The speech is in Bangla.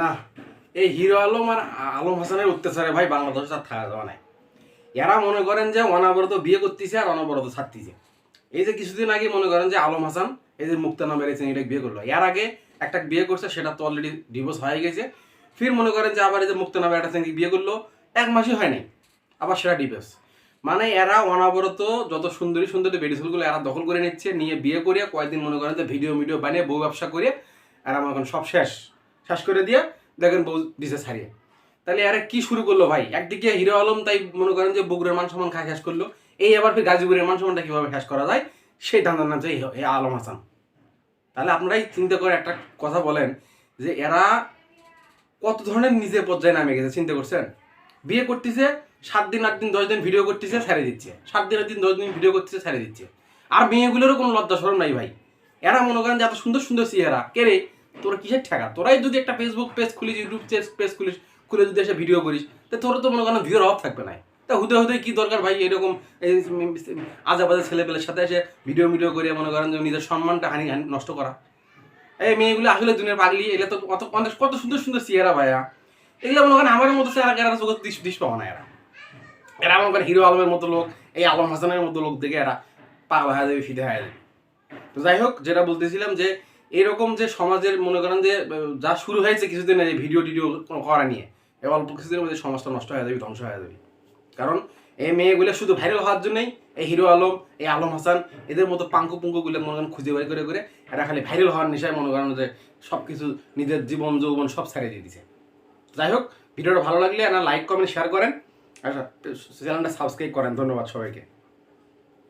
না, এই হিরো আলম আর আলম হাসানের অত্যাচারে ভাই বাংলাদেশ আর থাকা যাওয়া নাই এরা মনে করেন যে অনাবরত বিয়ে করতেছে আর অনবরত ছাড়তেছে। এই যে কিছুদিন আগে মনে করেন যে আলম হাসান, এই যে মুক্তা নামের এই ছেলেটা বিয়ে করল। এর আগে একটা বিয়ে করছে, সেটা তো অলরেডি ডিভোর্স হয়ে গেছে। ফির মনে করেন যে আবার এই যে মুক্তা নামের একটা ছেলে বিয়ে করল, এক মাসই হয় নাই। আবার সেটা ডিভোর্স মানে এরা অনাবরত যত সুন্দরী সুন্দরী বেডিসুলগুলো এরা দখল করে নিচ্ছে, নিয়ে বিয়ে করিয়ে কয়েকদিন মনে করেন যে ভিডিও ভিডিও বানিয়ে বউ ব্যবসা করে আর আমার এখন সব শেষ। শেষ করে দিয়ে দেখেন বউ দিছে ছাড়িয়ে। তাহলে এরা কি শুরু করল ভাই? একদিকে হিরো আলম, তাই মনে করেন যে বগুড়ের মান সমান খায় শেষ করল। এই আবার ফির গাজীপুরের মান সমানটা কীভাবে শেষ করা যায়? সেই ধান্দার নাম এই আলম হাসান। তাহলে আপনারাই চিন্তা করে একটা কথা বলেন যে এরা কত ধরনের নিজের পর্যায়ে নামে গেছে, চিন্তা করছেন? বিয়ে করতেছে, সাত দিন, আট দিন, দশ দিন ভিডিও করতেছে ছেড়ে দিচ্ছে। সাত দিন, আট দিন, দশ দিন ভিডিও করতেছে ছেড়ে দিচ্ছে। আর মেয়েগুলোরও কোনো লজ্জা সরম নাই ভাই। এরা মনে করেন যে এত সুন্দর সুন্দর চেহারা। কে রে? তোরা কিসের ঠেকা? তোরাই যদি একটা ফেসবুক পেজ খুলিস ইউটিউব পেজ খুলিস, খুলে যদি এসে ভিডিও করিস, তা তোরা তো মনে করেন ভিডিওর অভাব থাকবে না। তা হুদে হুদে কি দরকার ভাই? এরকম আজাবাজে ছেলেপেলের সাথে এসে ভিডিও ভিডিও করে মনে করেন যে নিজের সম্মানটা হানি হানি নষ্ট করা। এই মেয়েগুলো আসলে দুনিয়ার পাগলি এগুলো তো কত অনেক কত সুন্দর সুন্দর চেহারা ভাইয়া। এগুলো মনে করেন আমার মতো চেহারা কেরা চোখে দিশ দিশ পাওয়া না এরা। এরা মনে করেন হিরো আলমের মতো লোক, এই আলম হাসানের মতো লোক দেখে এরা পাগল হয়ে যাবে, ফিদে হয়ে যাবে। তো যাই হোক, যেটা বলতেছিলাম যে এরকম যে সমাজের, মনে করেন যে, যা শুরু হয়েছে কিছুদিন এই ভিডিও টিডিও করা নিয়ে অল্প কিছুদিনের মধ্যে সমাজটা নষ্ট হয়ে যাবে, ধ্বংস হয়ে যাবে। কারণ এই মেয়েগুলো শুধু ভাইরাল হওয়ার জন্যই, এই হিরো আলম, এই আলম হাসান, এদের মতো পাঙ্কু পুঙ্কুগুলো মনে করেন খুঁজে বের করে করে, এরা খালি ভাইরাল হওয়ার নেশায় মনে করেন যে সব কিছু নিজের জীবন, যৌবন সব ছেড়ে দিয়ে দিছে। যাই হোক, ভিডিওটা ভালো লাগলে আপনারা লাইক কমেন্ট শেয়ার করেন। আর চ্যানেলটা সাবস্ক্রাইব করেন। ধন্যবাদ সবাইকে।